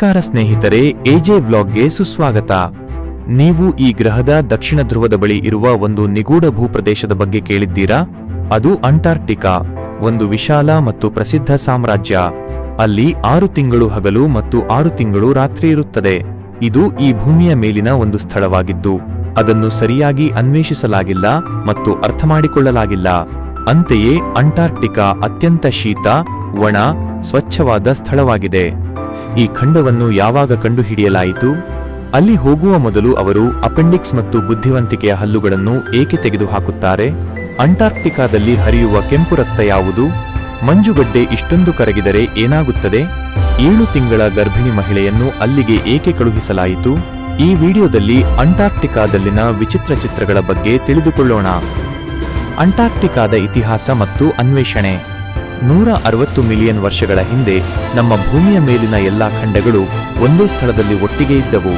ನಮಸ್ಕಾರ ಸ್ನೇಹಿತರೆ, ಎಜೆ ವ್ಲಾಗ್ಗೆ ಸುಸ್ವಾಗತ. ನೀವು ಈ ಗ್ರಹದ ದಕ್ಷಿಣ ಧ್ರುವದ ಬಳಿ ಇರುವ ಒಂದು ನಿಗೂಢ ಭೂಪ್ರದೇಶದ ಬಗ್ಗೆ ಕೇಳಿದ್ದೀರಾ? ಅದು ಅಂಟಾರ್ಕ್ಟಿಕಾ, ಒಂದು ವಿಶಾಲ ಮತ್ತು ಪ್ರಸಿದ್ಧ ಸಾಮ್ರಾಜ್ಯ. ಅಲ್ಲಿ ಆರು ತಿಂಗಳು ಹಗಲು ಮತ್ತು ಆರು ತಿಂಗಳು ರಾತ್ರಿ ಇರುತ್ತದೆ. ಇದು ಈ ಭೂಮಿಯ ಮೇಲಿನ ಒಂದು ಸ್ಥಳವಾಗಿದ್ದು, ಅದನ್ನು ಸರಿಯಾಗಿ ಅನ್ವೇಷಿಸಲಾಗಿಲ್ಲ ಮತ್ತು ಅರ್ಥಮಾಡಿಕೊಳ್ಳಲಾಗಿಲ್ಲ. ಅಂತೆಯೇ, ಅಂಟಾರ್ಕ್ಟಿಕಾ ಅತ್ಯಂತ ಶೀತ, ಒಣ ಸ್ವಚ್ಛವಾದ ಸ್ಥಳವಾಗಿದೆ. ಈ ಖಂಡವನ್ನು ಯಾವಾಗ ಕಂಡುಹಿಡಿಯಲಾಯಿತು? ಅಲ್ಲಿ ಹೋಗುವ ಮೊದಲು ಅವರು ಅಪೆಂಡಿಕ್ಸ್ ಮತ್ತು ಬುದ್ಧಿವಂತಿಕೆಯ ಹಲ್ಲುಗಳನ್ನು ಏಕೆ ತೆಗೆದುಹಾಕುತ್ತಾರೆ? ಅಂಟಾರ್ಕ್ಟಿಕಾದಲ್ಲಿ ಹರಿಯುವ ಕೆಂಪು ರಕ್ತ ಯಾವುದು? ಮಂಜುಗಡ್ಡೆ ಇಷ್ಟೊಂದು ಕರಗಿದರೆ ಏನಾಗುತ್ತದೆ? ಏಳು ತಿಂಗಳ ಗರ್ಭಿಣಿ ಮಹಿಳೆಯನ್ನು ಅಲ್ಲಿಗೆ ಏಕೆ ಕಳುಹಿಸಲಾಯಿತು? ಈ ವಿಡಿಯೋದಲ್ಲಿ ಅಂಟಾರ್ಕ್ಟಿಕಾದಲ್ಲಿನ ವಿಚಿತ್ರ ಚಿತ್ರಗಳ ಬಗ್ಗೆ ತಿಳಿದುಕೊಳ್ಳೋಣ. ಅಂಟಾರ್ಕ್ಟಿಕಾದ ಇತಿಹಾಸ ಮತ್ತು ಅನ್ವೇಷಣೆ. ನೂರ ಅರವತ್ತು ಮಿಲಿಯನ್ ವರ್ಷಗಳ ಹಿಂದೆ ನಮ್ಮ ಭೂಮಿಯ ಮೇಲಿನ ಎಲ್ಲಾ ಖಂಡಗಳು ಒಂದೇ ಸ್ಥಳದಲ್ಲಿ ಒಟ್ಟಿಗೆ ಇದ್ದವು.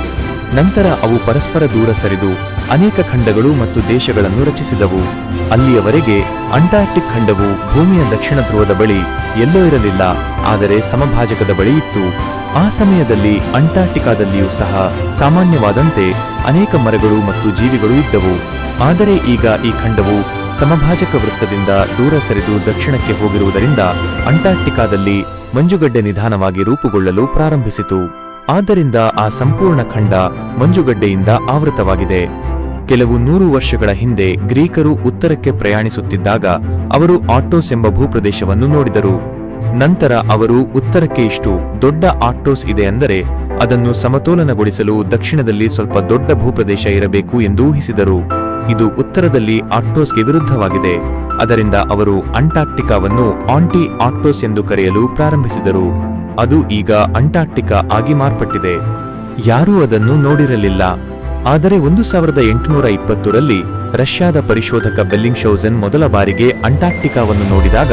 ನಂತರ ಅವು ಪರಸ್ಪರ ದೂರ ಸರಿದು ಅನೇಕ ಖಂಡಗಳು ಮತ್ತು ದೇಶಗಳನ್ನು ರಚಿಸಿದವು. ಅಲ್ಲಿಯವರೆಗೆ ಅಂಟಾರ್ಟಿಕ್ ಖಂಡವು ಭೂಮಿಯ ದಕ್ಷಿಣ ಧ್ರುವದ ಬಳಿ ಎಲ್ಲೋ ಇರಲಿಲ್ಲ, ಆದರೆ ಸಮಭಾಜಕದ ಬಳಿ ಇತ್ತು. ಆ ಸಮಯದಲ್ಲಿ ಅಂಟಾರ್ಕ್ಟಿಕಾದಲ್ಲಿಯೂ ಸಹ ಸಾಮಾನ್ಯವಾದಂತೆ ಅನೇಕ ಮರಗಳು ಮತ್ತು ಜೀವಿಗಳು ಇದ್ದವು. ಆದರೆ ಈಗ ಈ ಖಂಡವು ಸಮಭಾಜಕ ವೃತ್ತದಿಂದ ದೂರ ಸರಿದು ದಕ್ಷಿಣಕ್ಕೆ ಹೋಗಿರುವುದರಿಂದ ಅಂಟಾರ್ಟಿಕಾದಲ್ಲಿ ಮಂಜುಗಡ್ಡೆ ನಿಧಾನವಾಗಿ ರೂಪುಗೊಳ್ಳಲು ಪ್ರಾರಂಭಿಸಿತು. ಆದ್ದರಿಂದ ಆ ಸಂಪೂರ್ಣ ಖಂಡ ಮಂಜುಗಡ್ಡೆಯಿಂದ ಆವೃತವಾಗಿದೆ. ಕೆಲವು ನೂರು ವರ್ಷಗಳ ಹಿಂದೆ ಗ್ರೀಕರು ಉತ್ತರಕ್ಕೆ ಪ್ರಯಾಣಿಸುತ್ತಿದ್ದಾಗ ಅವರು ಆಟೋಸ್ ಎಂಬ ಭೂಪ್ರದೇಶವನ್ನು ನೋಡಿದರು. ನಂತರ ಅವರು ಉತ್ತರಕ್ಕೆ ಇಷ್ಟು ದೊಡ್ಡ ಆಟೋಸ್ ಇದೆ ಅಂದರೆ ಅದನ್ನು ಸಮತೋಲನಗೊಳಿಸಲು ದಕ್ಷಿಣದಲ್ಲಿ ಸ್ವಲ್ಪ ದೊಡ್ಡ ಭೂಪ್ರದೇಶ ಇರಬೇಕು ಎಂದು ಊಹಿಸಿದರು. ಇದು ಉತ್ತರದಲ್ಲಿ ಆಕ್ಟೋಸ್ಗೆ ವಿರುದ್ಧವಾಗಿದೆ. ಅದರಿಂದ ಅವರು ಅಂಟಾರ್ಕ್ಟಿಕಾವನ್ನು ಆಂಟಿ ಆಕ್ಟೋಸ್ ಎಂದು ಕರೆಯಲು ಪ್ರಾರಂಭಿಸಿದರು. ಅದು ಈಗ ಅಂಟಾರ್ಕ್ಟಿಕಾ ಆಗಿ ಮಾರ್ಪಟ್ಟಿದೆ. ಯಾರೂ ಅದನ್ನು ನೋಡಿರಲಿಲ್ಲ. ಆದರೆ ಒಂದು ಸಾವಿರದ ಎಂಟುನೂರ ಇಪ್ಪತ್ತರಲ್ಲಿ ರಷ್ಯಾದ ಪರಿಶೋಧಕ ಬೆಲ್ಲಿಂಗ್ ಶೌಸನ್ ಮೊದಲ ಬಾರಿಗೆ ಅಂಟಾರ್ಕ್ಟಿಕಾವನ್ನು ನೋಡಿದಾಗ,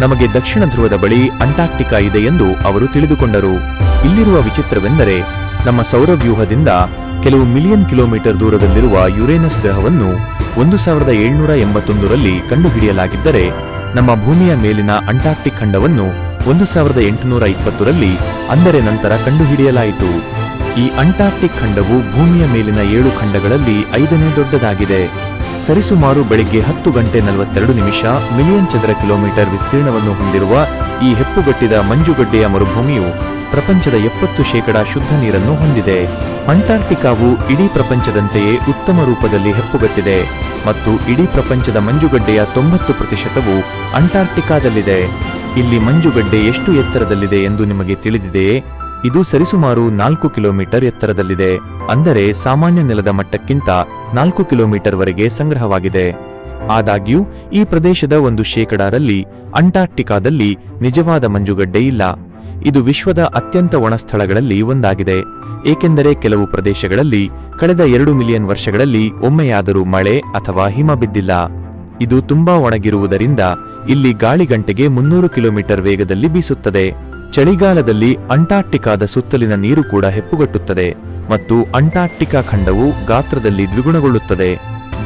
ನಮಗೆ ದಕ್ಷಿಣ ಧ್ರುವದ ಬಳಿ ಅಂಟಾರ್ಕ್ಟಿಕಾ ಇದೆ ಎಂದು ಅವರು ತಿಳಿದುಕೊಂಡರು. ಇಲ್ಲಿರುವ ವಿಚಿತ್ರವೆಂದರೆ, ನಮ್ಮ ಸೌರವ್ಯೂಹದಿಂದ ಕೆಲವು ಮಿಲಿಯನ್ ಕಿಲೋಮೀಟರ್ ದೂರದಲ್ಲಿರುವ ಯುರೇನಸ್ ಗ್ರಹವನ್ನು ಒಂದು ಸಾವಿರದ ಏಳ್ನೂರ ಎಂಬತ್ತೊಂದರಲ್ಲಿ ಕಂಡುಹಿಡಿಯಲಾಗಿದ್ದರೆ, ನಮ್ಮ ಭೂಮಿಯ ಮೇಲಿನ ಅಂಟಾರ್ಕ್ಟಿಕ್ ಖಂಡವನ್ನು ಒಂದು ಸಾವಿರದ ಎಂಟುನೂರ ಇಪ್ಪತ್ತರಲ್ಲಿ ಅಂದರೆ ನಂತರ ಕಂಡುಹಿಡಿಯಲಾಯಿತು. ಈ ಅಂಟಾರ್ಕ್ಟಿಕ್ ಖಂಡವು ಭೂಮಿಯ ಮೇಲಿನ ಏಳು ಖಂಡಗಳಲ್ಲಿ ಐದನೇ ದೊಡ್ಡದಾಗಿದೆ. ಸರಿಸುಮಾರು ಬೆಳಿಗ್ಗೆ ಹತ್ತು ಗಂಟೆ ನಲವತ್ತೆರಡು ನಿಮಿಷ ಮಿಲಿಯನ್ ಚದರ ಕಿಲೋಮೀಟರ್ ವಿಸ್ತೀರ್ಣವನ್ನು ಹೊಂದಿರುವ ಈ ಹೆಪ್ಪುಗಟ್ಟಿದ ಮಂಜುಗಡ್ಡೆಯ ಮರುಭೂಮಿಯು ಪ್ರಪಂಚದ ಎಪ್ಪತ್ತು ಶೇಕಡಾ ಶುದ್ಧ ನೀರನ್ನು ಹೊಂದಿದೆ. ಅಂಟಾರ್ಕ್ಟಿಕಾವು ಇಡೀ ಪ್ರಪಂಚದಂತೆಯೇ ಉತ್ತಮ ರೂಪದಲ್ಲಿ ಹೆಪ್ಪುಗಟ್ಟಿದೆ ಮತ್ತು ಇಡೀ ಪ್ರಪಂಚದ ಮಂಜುಗಡ್ಡೆಯ ತೊಂಬತ್ತು ಪ್ರತಿಶತವು ಅಂಟಾರ್ಟಿಕಾದಲ್ಲಿದೆ ಇಲ್ಲಿ ಮಂಜುಗಡ್ಡೆ ಎಷ್ಟು ಎತ್ತರದಲ್ಲಿದೆ ಎಂದು ನಿಮಗೆ ತಿಳಿದಿದೆಯೇ? ಇದು ಸರಿಸುಮಾರು ನಾಲ್ಕು ಕಿಲೋಮೀಟರ್ ಎತ್ತರದಲ್ಲಿದೆ. ಅಂದರೆ ಸಾಮಾನ್ಯ ನೆಲದ ಮಟ್ಟಕ್ಕಿಂತ ನಾಲ್ಕು ಕಿಲೋಮೀಟರ್ ವರೆಗೆ ಸಂಗ್ರಹವಾಗಿದೆ. ಆದಾಗ್ಯೂ, ಈ ಪ್ರದೇಶದ ಒಂದು ಶೇಕಡಾರಲ್ಲಿ ಅಂಟಾರ್ಟಿಕಾದಲ್ಲಿ ನಿಜವಾದ ಮಂಜುಗಡ್ಡೆ ಇಲ್ಲ. ಇದು ವಿಶ್ವದ ಅತ್ಯಂತ ಒಣ ಸ್ಥಳಗಳಲ್ಲಿ ಒಂದಾಗಿದೆ. ಏಕೆಂದರೆ ಕೆಲವು ಪ್ರದೇಶಗಳಲ್ಲಿ ಕಳೆದ ಎರಡು ಮಿಲಿಯನ್ ವರ್ಷಗಳಲ್ಲಿ ಒಮ್ಮೆಯಾದರೂ ಮಳೆ ಅಥವಾ ಹಿಮ ಬಿದ್ದಿಲ್ಲ. ಇದು ತುಂಬಾ ಒಣಗಿರುವುದರಿಂದ ಇಲ್ಲಿ ಗಾಳಿ ಗಂಟೆಗೆ ಮುನ್ನೂರು ಕಿಲೋಮೀಟರ್ ವೇಗದಲ್ಲಿ ಬೀಸುತ್ತದೆ. ಚಳಿಗಾಲದಲ್ಲಿ ಅಂಟಾರ್ಟಿಕಾದ ಸುತ್ತಲಿನ ನೀರು ಕೂಡ ಹೆಪ್ಪುಗಟ್ಟುತ್ತದೆ ಮತ್ತು ಅಂಟಾರ್ಟಿಕಾ ಖಂಡವು ಗಾತ್ರದಲ್ಲಿ ದ್ವಿಗುಣಗೊಳ್ಳುತ್ತದೆ.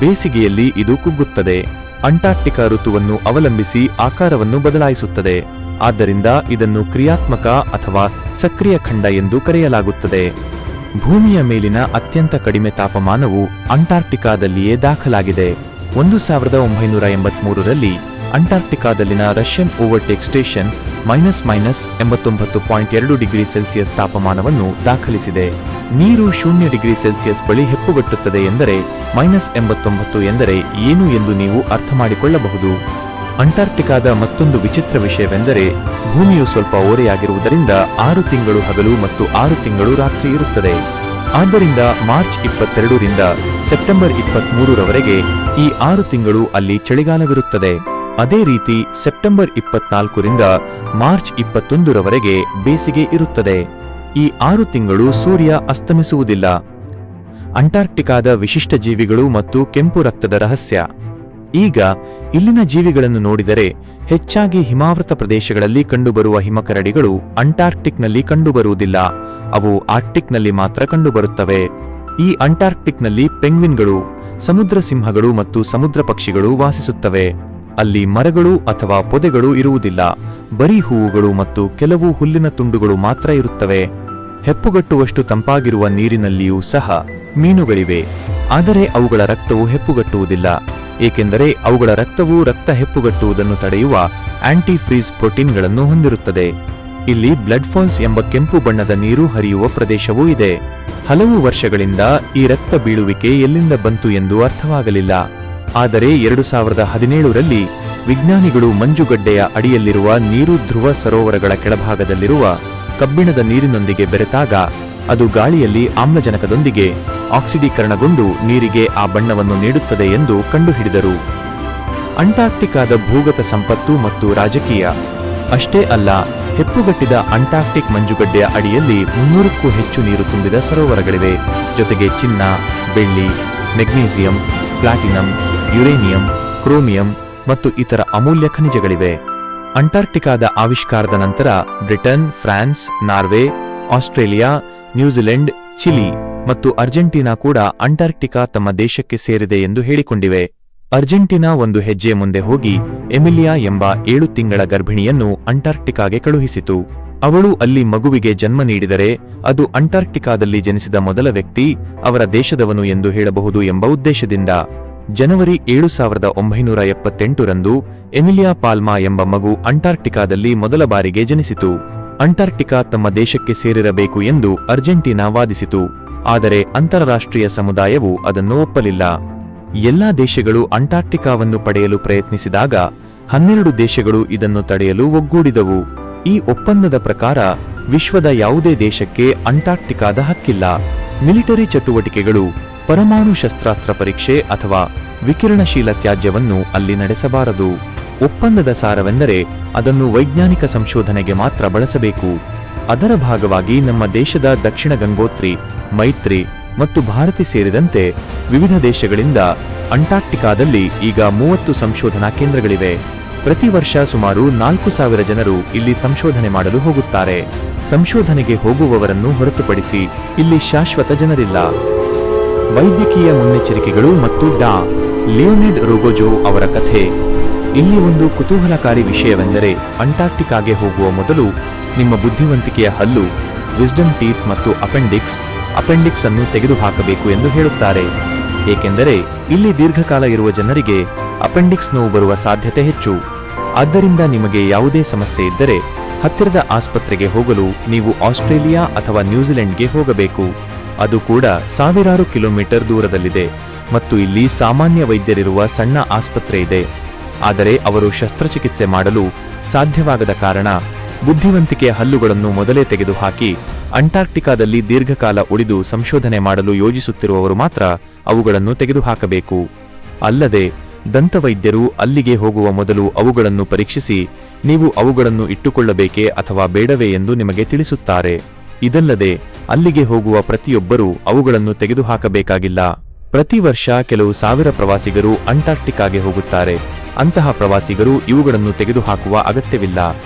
ಬೇಸಿಗೆಯಲ್ಲಿ ಇದು ಕುಗ್ಗುತ್ತದೆ. ಅಂಟಾರ್ಟಿಕಾ ಋತುವನ್ನು ಅವಲಂಬಿಸಿ ಆಕಾರವನ್ನು ಬದಲಾಯಿಸುತ್ತದೆ. ಆದ್ದರಿಂದ ಇದನ್ನು ಕ್ರಿಯಾತ್ಮಕ ಅಥವಾ ಸಕ್ರಿಯ ಖಂಡ ಎಂದು ಕರೆಯಲಾಗುತ್ತದೆ. ಭೂಮಿಯ ಮೇಲಿನ ಅತ್ಯಂತ ಕಡಿಮೆ ತಾಪಮಾನವು ಅಂಟಾರ್ಕ್ಟಿಕಾದಲ್ಲಿಯೇ ದಾಖಲಾಗಿದೆ. ಒಂದು ಸಾವಿರದ ಒಂಬೈನೂರ ಎಂಬತ್ಮೂರರಲ್ಲಿ ಅಂಟಾರ್ಕ್ಟಿಕಾದಲ್ಲಿನ ರಷ್ಯನ್ ಓವರ್ಟೇಕ್ ಸ್ಟೇಷನ್ ಮೈನಸ್ ಮೈನಸ್ ಎಂಬತ್ತೊಂಬತ್ತು ಪಾಯಿಂಟ್ ಎರಡು ಡಿಗ್ರಿ ಸೆಲ್ಸಿಯಸ್ ತಾಪಮಾನವನ್ನು ದಾಖಲಿಸಿದೆ. ನೀರು ಶೂನ್ಯ ಡಿಗ್ರಿ ಸೆಲ್ಸಿಯಸ್ ಬಳಿ ಹೆಪ್ಪುಗಟ್ಟುತ್ತದೆ ಎಂದರೆ ಮೈನಸ್ ಎಂಬತ್ತೊಂಬತ್ತು ಎಂದರೆ ಏನು ಎಂದು ನೀವು ಅರ್ಥ ಮಾಡಿಕೊಳ್ಳಬಹುದು ಅಂಟಾರ್ಕ್ಟಿಕಾದ ಮತ್ತೊಂದು ವಿಚಿತ್ರ ವಿಷಯವೆಂದರೆ ಭೂಮಿಯು ಸ್ವಲ್ಪ ಓರೆಯಾಗಿರುವುದರಿಂದ ಆರು ತಿಂಗಳು ಹಗಲು ಮತ್ತು ಆರು ತಿಂಗಳು ರಾತ್ರಿ ಇರುತ್ತದೆ. ಆದ್ದರಿಂದ ಮಾರ್ಚ್ ಇಪ್ಪತ್ತೆರಡರಿಂದ ಸೆಪ್ಟೆಂಬರ್ ಇಪ್ಪತ್ಮೂರರವರೆಗೆ ಈ ಆರು ತಿಂಗಳು ಅಲ್ಲಿ ಚಳಿಗಾಲವಿರುತ್ತದೆ. ಅದೇ ರೀತಿ ಸೆಪ್ಟೆಂಬರ್ ಇಪ್ಪತ್ನಾಲ್ಕರಿಂದ ಮಾರ್ಚ್ ಇಪ್ಪತ್ತೊಂದರವರೆಗೆ ಬೇಸಿಗೆ ಇರುತ್ತದೆ. ಈ ಆರು ತಿಂಗಳು ಸೂರ್ಯ ಅಸ್ತಮಿಸುವುದಿಲ್ಲ. ಅಂಟಾರ್ಕ್ಟಿಕಾದ ವಿಶಿಷ್ಟ ಜೀವಿಗಳು ಮತ್ತು ಕೆಂಪು ರಕ್ತದ ರಹಸ್ಯ. ಈಗ ಇಲ್ಲಿನ ಜೀವಿಗಳನ್ನು ನೋಡಿದರೆ ಹೆಚ್ಚಾಗಿ ಹಿಮಾವೃತ ಪ್ರದೇಶಗಳಲ್ಲಿ ಕಂಡುಬರುವ ಹಿಮಕರಡಿಗಳು ಅಂಟಾರ್ಕ್ಟಿಕ್ನಲ್ಲಿ ಕಂಡುಬರುವುದಿಲ್ಲ. ಅವು ಆರ್ಕ್ಟಿಕ್ನಲ್ಲಿ ಮಾತ್ರ ಕಂಡುಬರುತ್ತವೆ. ಈ ಅಂಟಾರ್ಕ್ಟಿಕ್ನಲ್ಲಿ ಪೆಂಗ್ವಿನ್ಗಳು, ಸಮುದ್ರ ಸಿಂಹಗಳು ಮತ್ತು ಸಮುದ್ರ ಪಕ್ಷಿಗಳು ವಾಸಿಸುತ್ತವೆ. ಅಲ್ಲಿ ಮರಗಳು ಅಥವಾ ಪೊದೆಗಳು ಇರುವುದಿಲ್ಲ. ಬರೀ ಹೂವುಗಳು ಮತ್ತು ಕೆಲವು ಹುಲ್ಲಿನ ತುಂಡುಗಳು ಮಾತ್ರ ಇರುತ್ತವೆ. ಹೆಪ್ಪುಗಟ್ಟುವಷ್ಟು ತಂಪಾಗಿರುವ ನೀರಿನಲ್ಲಿಯೂ ಸಹ ಮೀನುಗಳಿವೆ. ಆದರೆ ಅವುಗಳ ರಕ್ತವು ಹೆಪ್ಪುಗಟ್ಟುವುದಿಲ್ಲ, ಏಕೆಂದರೆ ಅವುಗಳ ರಕ್ತವು ರಕ್ತ ಹೆಪ್ಪುಗಟ್ಟುವುದನ್ನು ತಡೆಯುವ ಆಂಟಿಫ್ರೀಸ್ ಪ್ರೋಟೀನ್ಗಳನ್ನು ಹೊಂದಿರುತ್ತದೆ. ಇಲ್ಲಿ ಬ್ಲಡ್ ಫಾಲ್ಸ್ ಎಂಬ ಕೆಂಪು ಬಣ್ಣದ ನೀರು ಹರಿಯುವ ಪ್ರದೇಶವೂ ಇದೆ. ಹಲವು ವರ್ಷಗಳಿಂದ ಈ ರಕ್ತ ಬೀಳುವಿಕೆ ಎಲ್ಲಿಂದ ಬಂತು ಎಂದು ಅರ್ಥವಾಗಲಿಲ್ಲ. ಆದರೆ ಎರಡು ಸಾವಿರದ ಹದಿನೇಳರಲ್ಲಿ ವಿಜ್ಞಾನಿಗಳು ಮಂಜುಗಡ್ಡೆಯ ಅಡಿಯಲ್ಲಿರುವ ನೀರು ಧ್ರುವ ಸರೋವರಗಳ ಕೆಳಭಾಗದಲ್ಲಿರುವ ಕಬ್ಬಿಣದ ನೀರಿನೊಂದಿಗೆ ಬೆರೆತಾಗ ಅದು ಗಾಳಿಯಲ್ಲಿ ಆಮ್ಲಜನಕದೊಂದಿಗೆ ಆಕ್ಸಿಡೀಕರಣಗೊಂಡು ನೀರಿಗೆ ಆ ಬಣ್ಣವನ್ನು ನೀಡುತ್ತದೆ ಎಂದು ಕಂಡುಹಿಡಿದರು. ಅಂಟಾರ್ಕ್ಟಿಕಾದ ಭೂಗತ ಸಂಪತ್ತು ಮತ್ತು ರಾಜಕೀಯ. ಅಷ್ಟೇ ಅಲ್ಲ, ಹೆಪ್ಪುಗಟ್ಟಿದ ಅಂಟಾರ್ಕ್ಟಿಕ್ ಮಂಜುಗಡ್ಡೆಯ ಅಡಿಯಲ್ಲಿ ಮುನ್ನೂರಕ್ಕೂ ಹೆಚ್ಚು ನೀರು ತುಂಬಿದ ಸರೋವರಗಳಿವೆ. ಜೊತೆಗೆ ಚಿನ್ನ, ಬೆಳ್ಳಿ, ಮೆಗ್ನೀಸಿಯಂ, ಪ್ಲಾಟಿನಂ, ಯುರೇನಿಯಂ, ಕ್ರೋಮಿಯಂ ಮತ್ತು ಇತರ ಅಮೂಲ್ಯ ಖನಿಜಗಳಿವೆ. ಅಂಟಾರ್ಕ್ಟಿಕಾದ ಆವಿಷ್ಕಾರದ ನಂತರ Britain, France, Norway, Australia New Zealand, Chile ಮತ್ತು ಅರ್ಜೆಂಟೀನಾ ಕೂಡ ಅಂಟಾರ್ಕ್ಟಿಕಾ ತಮ್ಮ ದೇಶಕ್ಕೆ ಸೇರಿದೆ ಎಂದು ಹೇಳಿಕೊಂಡಿವೆ. ಅರ್ಜೆಂಟೀನಾ ಒಂದು ಹೆಜ್ಜೆ ಮುಂದೆ ಹೋಗಿ ಎಮಿಲಿಯಾ ಎಂಬ ಏಳು ತಿಂಗಳ ಗರ್ಭಿಣಿಯನ್ನು ಅಂಟಾರ್ಕ್ಟಿಕಾಗೆ ಕಳುಹಿಸಿತು. ಅವಳು ಅಲ್ಲಿ ಮಗುವಿಗೆ ಜನ್ಮ ನೀಡಿದರೆ ಅದು ಅಂಟಾರ್ಕ್ಟಿಕಾದಲ್ಲಿ ಜನಿಸಿದ ಮೊದಲ ವ್ಯಕ್ತಿ, ಅವರ ದೇಶದವನು ಎಂದು ಹೇಳಬಹುದು ಎಂಬ ಉದ್ದೇಶದಿಂದ. ಜನವರಿ ಏಳು ಸಾವಿರದ ಒಂಬೈನೂರ ಎಪ್ಪತ್ತೆಂಟರಂದು ಎಮಿಲಿಯಾ ಪಾಲ್ಮಾ ಎಂಬ ಮಗು ಅಂಟಾರ್ಕ್ಟಿಕಾದಲ್ಲಿ ಮೊದಲ ಬಾರಿಗೆ ಜನಿಸಿತು. ಅಂಟಾರ್ಕ್ಟಿಕಾ ತಮ್ಮ ದೇಶಕ್ಕೆ ಸೇರಿರಬೇಕು ಎಂದು ಅರ್ಜೆಂಟೀನಾ ವಾದಿಸಿತು. ಆದರೆ ಅಂತಾರಾಷ್ಟ್ರೀಯ ಸಮುದಾಯವು ಅದನ್ನು ಒಪ್ಪಲಿಲ್ಲ. ಎಲ್ಲಾ ದೇಶಗಳು ಅಂಟಾರ್ಕ್ಟಿಕಾವನ್ನು ಪಡೆಯಲು ಪ್ರಯತ್ನಿಸಿದಾಗ ಹನ್ನೆರಡು ದೇಶಗಳು ಇದನ್ನು ತಡೆಯಲು ಒಗ್ಗೂಡಿದವು. ಈ ಒಪ್ಪಂದದ ಪ್ರಕಾರ ವಿಶ್ವದ ಯಾವುದೇ ದೇಶಕ್ಕೆ ಅಂಟಾರ್ಕ್ಟಿಕಾದ ಹಕ್ಕಿಲ್ಲ. ಮಿಲಿಟರಿ ಚಟುವಟಿಕೆಗಳು, ಪರಮಾಣು ಶಸ್ತ್ರಾಸ್ತ್ರ ಪರೀಕ್ಷೆ ಅಥವಾ ವಿಕಿರಣಶೀಲ ತ್ಯಾಜ್ಯವನ್ನು ಅಲ್ಲಿ ನಡೆಸಬಾರದು. ಒಪ್ಪಂದದ ಸಾರವೆಂದರೆ ಅದನ್ನು ವೈಜ್ಞಾನಿಕ ಸಂಶೋಧನೆಗೆ ಮಾತ್ರ ಬಳಸಬೇಕು. ಅದರ ಭಾಗವಾಗಿ ನಮ್ಮ ದೇಶದ ದಕ್ಷಿಣ ಗಂಗೋತ್ರಿ, ಮೈತ್ರಿ ಮತ್ತು ಭಾರತಿ ಸೇರಿದಂತೆ ವಿವಿಧ ದೇಶಗಳಿಂದ ಅಂಟಾರ್ಟಿಕಾದಲ್ಲಿ ಈಗ ಮೂವತ್ತು ಸಂಶೋಧನಾ ಕೇಂದ್ರಗಳಿವೆ. ಪ್ರತಿ ವರ್ಷ ಸುಮಾರು ನಾಲ್ಕು ಸಾವಿರ ಜನರು ಇಲ್ಲಿ ಸಂಶೋಧನೆ ಮಾಡಲು ಹೋಗುತ್ತಾರೆ. ಸಂಶೋಧನೆಗೆ ಹೋಗುವವರನ್ನು ಹೊರತುಪಡಿಸಿ ಇಲ್ಲಿ ಶಾಶ್ವತ ಜನರಿಲ್ಲ. ವೈದ್ಯಕೀಯ ಮುನ್ನೆಚ್ಚರಿಕೆಗಳು ಮತ್ತು ಡಾ. ಲಿಯೋನಿಡ್ ರೋಗೋಜೋ ಅವರ ಕಥೆ. ಇಲ್ಲಿ ಒಂದು ಕುತೂಹಲಕಾರಿ ವಿಷಯವೆಂದರೆ ಅಂಟಾರ್ಕ್ಟಿಕಾಗೆ ಹೋಗುವ ಮೊದಲು ನಿಮ್ಮ ಬುದ್ಧಿವಂತಿಕೆಯ ಹಲ್ಲು, ವಿಸ್ಡಮ್ ಟೀತ್ ಮತ್ತು ಅಪೆಂಡಿಕ್ಸ್ ಅಪೆಂಡಿಕ್ಸ್ ಅನ್ನು ತೆಗೆದುಹಾಕಬೇಕು ಎಂದು ಹೇಳುತ್ತಾರೆ. ಏಕೆಂದರೆ ಇಲ್ಲಿ ದೀರ್ಘಕಾಲ ಇರುವ ಜನರಿಗೆ ಅಪೆಂಡಿಕ್ಸ್ ನೋವು ಬರುವ ಸಾಧ್ಯತೆ ಹೆಚ್ಚು. ಆದ್ದರಿಂದ ನಿಮಗೆ ಯಾವುದೇ ಸಮಸ್ಯೆ ಇದ್ದರೆ ಹತ್ತಿರದ ಆಸ್ಪತ್ರೆಗೆ ಹೋಗಲು ನೀವು ಆಸ್ಟ್ರೇಲಿಯಾ ಅಥವಾ ನ್ಯೂಜಿಲೆಂಡ್ಗೆ ಹೋಗಬೇಕು. ಅದು ಕೂಡ ಸಾವಿರಾರು ಕಿಲೋಮೀಟರ್ ದೂರದಲ್ಲಿದೆ ಮತ್ತು ಇಲ್ಲಿ ಸಾಮಾನ್ಯ ವೈದ್ಯರಿರುವ ಸಣ್ಣ ಆಸ್ಪತ್ರೆ ಇದೆ. ಆದರೆ ಅವರು ಶಸ್ತ್ರಚಿಕಿತ್ಸೆ ಮಾಡಲು ಸಾಧ್ಯವಾಗದ ಕಾರಣ ಬುದ್ಧಿವಂತಿಕೆಯ ಹಲ್ಲುಗಳನ್ನು ಮೊದಲೇ ತೆಗೆದುಹಾಕಿ ಅಂಟಾರ್ಕ್ಟಿಕಾದಲ್ಲಿ ದೀರ್ಘಕಾಲ ಉಳಿದು ಸಂಶೋಧನೆ ಮಾಡಲು ಯೋಜಿಸುತ್ತಿರುವವರು ಮಾತ್ರ ಅವುಗಳನ್ನು ತೆಗೆದುಹಾಕಬೇಕು. ಅಲ್ಲದೆ ದಂತವೈದ್ಯರು ಅಲ್ಲಿಗೆ ಹೋಗುವ ಮೊದಲು ಅವುಗಳನ್ನು ಪರೀಕ್ಷಿಸಿ ನೀವು ಅವುಗಳನ್ನು ಇಟ್ಟುಕೊಳ್ಳಬೇಕೇ ಅಥವಾ ಬೇಡವೇ ಎಂದು ನಿಮಗೆ ತಿಳಿಸುತ್ತಾರೆ. ಇದಲ್ಲದೆ ಅಲ್ಲಿಗೆ ಹೋಗುವ ಪ್ರತಿಯೊಬ್ಬರೂ ಅವುಗಳನ್ನು ತೆಗೆದುಹಾಕಬೇಕಾಗಿಲ್ಲ. ಪ್ರತಿ ವರ್ಷ ಕೆಲವು ಸಾವಿರ ಪ್ರವಾಸಿಗರು ಅಂಟಾರ್ಕ್ಟಿಕಾಗೆ ಹೋಗುತ್ತಾರೆ. ಅಂತಹ ಪ್ರವಾಸಿಗರು ಇವುಗಳನ್ನು ತೆಗೆದುಹಾಕುವ ಅಗತ್ಯವಿಲ್ಲ.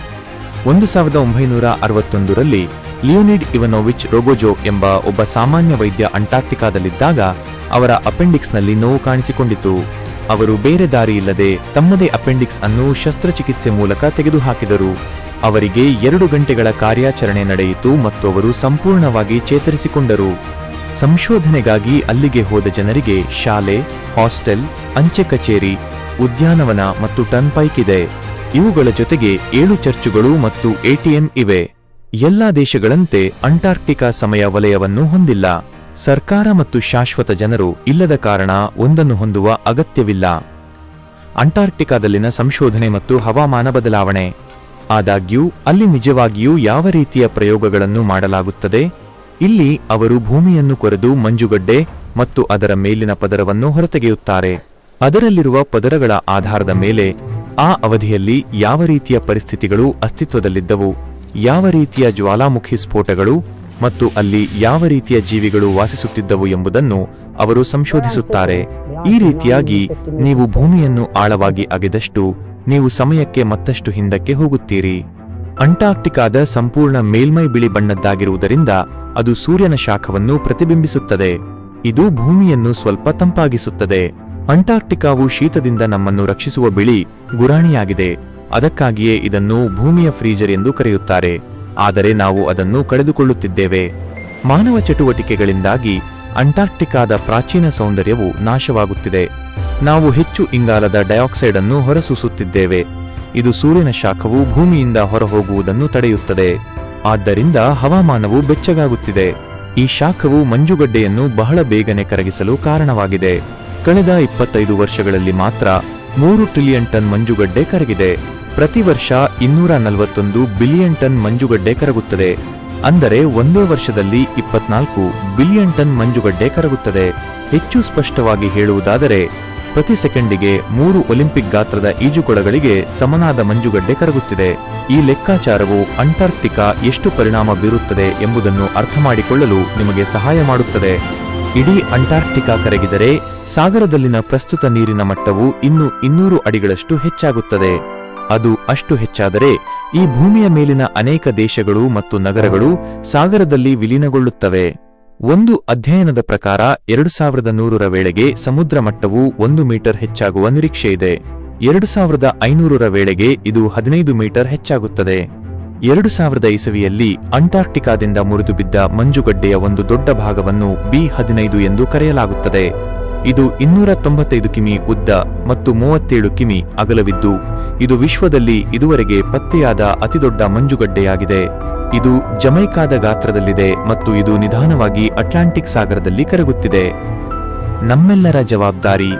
ಒಂದು ಸಾವಿರದ ಒಂಬೈನೂರ ಅರವತ್ತೊಂದರಲ್ಲಿ ಲಿಯೋನಿಡ್ ಇವನೋವಿಚ್ ರೋಗೋಜೋ ಎಂಬ ಒಬ್ಬ ಸಾಮಾನ್ಯ ವೈದ್ಯ ಅಂಟಾರ್ಟಿಕಾದಲ್ಲಿದ್ದಾಗ ಅವರ ಅಪೆಂಡಿಕ್ಸ್ನಲ್ಲಿ ನೋವು ಕಾಣಿಸಿಕೊಂಡಿತು. ಅವರು ಬೇರೆ ದಾರಿ ಇಲ್ಲದೆ ತಮ್ಮದೇ ಅಪೆಂಡಿಕ್ಸ್ ಅನ್ನು ಶಸ್ತ್ರಚಿಕಿತ್ಸೆ ಮೂಲಕ ತೆಗೆದುಹಾಕಿದರು. ಅವರಿಗೆ ಎರಡು ಗಂಟೆಗಳ ಕಾರ್ಯಾಚರಣೆ ನಡೆಯಿತು ಮತ್ತು ಅವರು ಸಂಪೂರ್ಣವಾಗಿ ಚೇತರಿಸಿಕೊಂಡರು. ಸಂಶೋಧನೆಗಾಗಿ ಅಲ್ಲಿಗೆ ಹೋದ ಜನರಿಗೆ ಶಾಲೆ, ಹಾಸ್ಟೆಲ್, ಅಂಚೆ ಕಚೇರಿ ಉದ್ಯಾನವನ ಮತ್ತು ಟರ್ನ್ಪೈಕ್ ಇದೆ. ಇವುಗಳ ಜೊತೆಗೆ ಏಳು ಚರ್ಚುಗಳು ಮತ್ತು ಎಟಿಎಂ ಇವೆ. ಎಲ್ಲಾ ದೇಶಗಳಂತೆ ಅಂಟಾರ್ಕ್ಟಿಕಾ ಸಮಯ ವಲಯವನ್ನು ಹೊಂದಿಲ್ಲ. ಸರ್ಕಾರ ಮತ್ತು ಶಾಶ್ವತ ಜನರು ಇಲ್ಲದ ಕಾರಣ ಒಂದನ್ನು ಹೊಂದುವ ಅಗತ್ಯವಿಲ್ಲ. ಅಂಟಾರ್ಕ್ಟಿಕಾದಲ್ಲಿನ ಸಂಶೋಧನೆ ಮತ್ತು ಹವಾಮಾನ ಬದಲಾವಣೆ. ಆದಾಗ್ಯೂ, ಅಲ್ಲಿ ನಿಜವಾಗಿಯೂ ಯಾವ ರೀತಿಯ ಪ್ರಯೋಗಗಳನ್ನು ಮಾಡಲಾಗುತ್ತದೆ? ಇಲ್ಲಿ ಅವರು ಭೂಮಿಯನ್ನು ಕೊರೆದು ಮಂಜುಗಡ್ಡೆ ಮತ್ತು ಅದರ ಮೇಲಿನ ಪದರವನ್ನು ಹೊರತೆಗೆಯುತ್ತಾರೆ. ಅದರಲ್ಲಿರುವ ಪದರಗಳ ಆಧಾರದ ಮೇಲೆ ಆ ಅವಧಿಯಲ್ಲಿ ಯಾವ ರೀತಿಯ ಪರಿಸ್ಥಿತಿಗಳು ಅಸ್ತಿತ್ವದಲ್ಲಿದ್ದವು, ಯಾವ ರೀತಿಯ ಜ್ವಾಲಾಮುಖಿ ಸ್ಫೋಟಗಳು ಮತ್ತು ಅಲ್ಲಿ ಯಾವ ರೀತಿಯ ಜೀವಿಗಳು ವಾಸಿಸುತ್ತಿದ್ದವು ಎಂಬುದನ್ನು ಅವರು ಸಂಶೋಧಿಸುತ್ತಾರೆ. ಈ ರೀತಿಯಾಗಿ ನೀವು ಭೂಮಿಯನ್ನು ಆಳವಾಗಿ ಅಗೆದಷ್ಟು ನೀವು ಸಮಯಕ್ಕೆ ಮತ್ತಷ್ಟು ಹಿಂದಕ್ಕೆ ಹೋಗುತ್ತೀರಿ. ಅಂಟಾರ್ಕ್ಟಿಕಾದ ಸಂಪೂರ್ಣ ಮೇಲ್ಮೈ ಬಿಳಿ ಬಣ್ಣದ್ದಾಗಿರುವುದರಿಂದ ಅದು ಸೂರ್ಯನ ಶಾಖವನ್ನು ಪ್ರತಿಬಿಂಬಿಸುತ್ತದೆ. ಇದು ಭೂಮಿಯನ್ನು ಸ್ವಲ್ಪ ತಂಪಾಗಿಸುತ್ತದೆ. ಅಂಟಾರ್ಕ್ಟಿಕಾವು ಶೀತದಿಂದ ನಮ್ಮನ್ನು ರಕ್ಷಿಸುವ ಬಿಳಿ ಗುರಾಣಿಯಾಗಿದೆ. ಅದಕ್ಕಾಗಿಯೇ ಇದನ್ನು ಭೂಮಿಯ ಫ್ರೀಜರ್ ಎಂದು ಕರೆಯುತ್ತಾರೆ. ಆದರೆ ನಾವು ಅದನ್ನು ಕಳೆದುಕೊಳ್ಳುತ್ತಿದ್ದೇವೆ. ಮಾನವ ಚಟುವಟಿಕೆಗಳಿಂದಾಗಿ ಅಂಟಾರ್ಕ್ಟಿಕಾದ ಪ್ರಾಚೀನ ಸೌಂದರ್ಯವು ನಾಶವಾಗುತ್ತಿದೆ. ನಾವು ಹೆಚ್ಚು ಇಂಗಾಲದ ಡೈಆಕ್ಸೈಡ್ ಅನ್ನು ಹೊರಸೂಸುತ್ತಿದ್ದೇವೆ. ಇದು ಸೂರ್ಯನ ಶಾಖವು ಭೂಮಿಯಿಂದ ಹೊರಹೋಗುವುದನ್ನು ತಡೆಯುತ್ತದೆ. ಆದ್ದರಿಂದ ಹವಾಮಾನವು ಬೆಚ್ಚಗಾಗುತ್ತಿದೆ. ಈ ಶಾಖವು ಮಂಜುಗಡ್ಡೆಯನ್ನು ಬಹಳ ಬೇಗನೆ ಕರಗಿಸಲು ಕಾರಣವಾಗಿದೆ. ಕಳೆದ ಇಪ್ಪತ್ತೈದು ವರ್ಷಗಳಲ್ಲಿ ಮಾತ್ರ ಮೂರು ಟ್ರಿಲಿಯನ್ ಟನ್ ಮಂಜುಗಡ್ಡೆ ಕರಗಿದೆ. ಪ್ರತಿ ವರ್ಷ ಇನ್ನೂರ ನಲವತ್ತೊಂದು ಬಿಲಿಯನ್ ಟನ್ ಮಂಜುಗಡ್ಡೆ ಕರಗುತ್ತದೆ. ಅಂದರೆ ಒಂದೇ ವರ್ಷದಲ್ಲಿ ಇಪ್ಪತ್ನಾಲ್ಕು ಬಿಲಿಯನ್ ಟನ್ ಮಂಜುಗಡ್ಡೆ ಕರಗುತ್ತದೆ. ಹೆಚ್ಚು ಸ್ಪಷ್ಟವಾಗಿ ಹೇಳುವುದಾದರೆ, ಪ್ರತಿ ಸೆಕೆಂಡಿಗೆ ಮೂರು ಒಲಿಂಪಿಕ್ ಗಾತ್ರದ ಈಜುಕೊಳಗಳಿಗೆ ಸಮನಾದ ಮಂಜುಗಡ್ಡೆ ಕರಗುತ್ತಿದೆ. ಈ ಲೆಕ್ಕಾಚಾರವು ಅಂಟಾರ್ಕ್ಟಿಕಾ ಎಷ್ಟು ಪರಿಣಾಮ ಬೀರುತ್ತದೆ ಎಂಬುದನ್ನು ಅರ್ಥಮಾಡಿಕೊಳ್ಳಲು ನಿಮಗೆ ಸಹಾಯ ಮಾಡುತ್ತದೆ. ಇಡೀ ಅಂಟಾರ್ಕ್ಟಿಕಾ ಕರಗಿದರೆ ಸಾಗರದಲ್ಲಿನ ಪ್ರಸ್ತುತ ನೀರಿನ ಮಟ್ಟವು ಇನ್ನು ಇನ್ನೂರು ಅಡಿಗಳಷ್ಟು ಹೆಚ್ಚಾಗುತ್ತದೆ. ಅದು ಅಷ್ಟು ಹೆಚ್ಚಾದರೆ ಈ ಭೂಮಿಯ ಮೇಲಿನ ಅನೇಕ ದೇಶಗಳು ಮತ್ತು ನಗರಗಳು ಸಾಗರದಲ್ಲಿ ವಿಲೀನಗೊಳ್ಳುತ್ತವೆ. ಒಂದು ಅಧ್ಯಯನದ ಪ್ರಕಾರ ಎರಡು ಸಾವಿರದ ನೂರರ ವೇಳೆಗೆ ಸಮುದ್ರ ಮಟ್ಟವು ಒಂದು ಮೀಟರ್ ಹೆಚ್ಚಾಗುವ ನಿರೀಕ್ಷೆಯಿದೆ. ಎರಡು ಸಾವಿರದ ಐನೂರರ ವೇಳೆಗೆ ಇದು ಹದಿನೈದು ಮೀಟರ್ ಹೆಚ್ಚಾಗುತ್ತದೆ. ಎರಡು ಸಾವಿರದ ಇಸವಿಯಲ್ಲಿ ಅಂಟಾರ್ಕ್ಟಿಕಾದಿಂದ ಮುರಿದು ಬಿದ್ದ ಮಂಜುಗಡ್ಡೆಯ ಒಂದು ದೊಡ್ಡ ಭಾಗವನ್ನು ಬಿ ಹದಿನೈದು ಎಂದು ಕರೆಯಲಾಗುತ್ತದೆ. ಇದು ಇನ್ನೂರ ತೊಂಬತ್ತೈದು ಕಿಮಿ ಉದ್ದ ಮತ್ತು ಮೂವತ್ತೇಳು ಕಿಮಿ ಅಗಲವಿದ್ದು, ಇದು ವಿಶ್ವದಲ್ಲಿ ಇದುವರೆಗೆ ಪತ್ತೆಯಾದ ಅತಿದೊಡ್ಡ ಮಂಜುಗಡ್ಡೆಯಾಗಿದೆ. ಇದು ಜಮೈಕಾದ ಗಾತ್ರದಲ್ಲಿದೆ ಮತ್ತು ಇದು ನಿಧಾನವಾಗಿ ಅಟ್ಲಾಂಟಿಕ್ ಸಾಗರದಲ್ಲಿ ಕರಗುತ್ತಿದೆ. ನಮ್ಮೆಲ್ಲರ ಜವಾಬ್ದಾರಿ.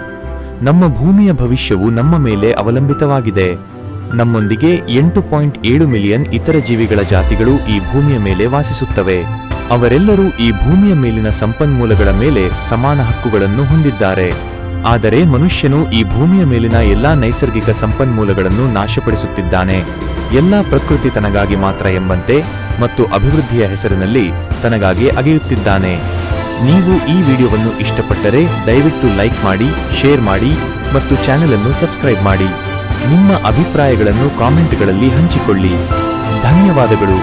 ನಮ್ಮ ಭೂಮಿಯ ಭವಿಷ್ಯವು ನಮ್ಮ ಮೇಲೆ ಅವಲಂಬಿತವಾಗಿದೆ. ನಮ್ಮೊಂದಿಗೆ ಎಂಟು ಪಾಯಿಂಟ್ ಏಳು ಮಿಲಿಯನ್ ಇತರ ಜೀವಿಗಳ ಜಾತಿಗಳು ಈ ಭೂಮಿಯ ಮೇಲೆ ವಾಸಿಸುತ್ತವೆ. ಅವರೆಲ್ಲರೂ ಈ ಭೂಮಿಯ ಮೇಲಿನ ಸಂಪನ್ಮೂಲಗಳ ಮೇಲೆ ಸಮಾನ ಹಕ್ಕುಗಳನ್ನು ಹೊಂದಿದ್ದಾರೆ. ಆದರೆ ಮನುಷ್ಯನು ಈ ಭೂಮಿಯ ಮೇಲಿನ ಎಲ್ಲಾ ನೈಸರ್ಗಿಕ ಸಂಪನ್ಮೂಲಗಳನ್ನು ನಾಶಪಡಿಸುತ್ತಿದ್ದಾನೆ. ಎಲ್ಲಾ ಪ್ರಕೃತಿ ತನಗಾಗಿ ಮಾತ್ರ ಎಂಬಂತೆ ಮತ್ತು ಅಭಿವೃದ್ಧಿಯ ಹೆಸರಿನಲ್ಲಿ ತನಗಾಗಿ ಅಗೆಯುತ್ತಿದ್ದಾನೆ. ನೀವು ಈ ವಿಡಿಯೋವನ್ನು ಇಷ್ಟಪಟ್ಟರೆ ದಯವಿಟ್ಟು ಲೈಕ್ ಮಾಡಿ, ಶೇರ್ ಮಾಡಿ ಮತ್ತು ಚಾನೆಲ್ ಅನ್ನು ಸಬ್ಸ್ಕ್ರೈಬ್ ಮಾಡಿ. ನಿಮ್ಮ ಅಭಿಪ್ರಾಯಗಳನ್ನು ಕಾಮೆಂಟ್ಗಳಲ್ಲಿ ಹಂಚಿಕೊಳ್ಳಿ. ಧನ್ಯವಾದಗಳು.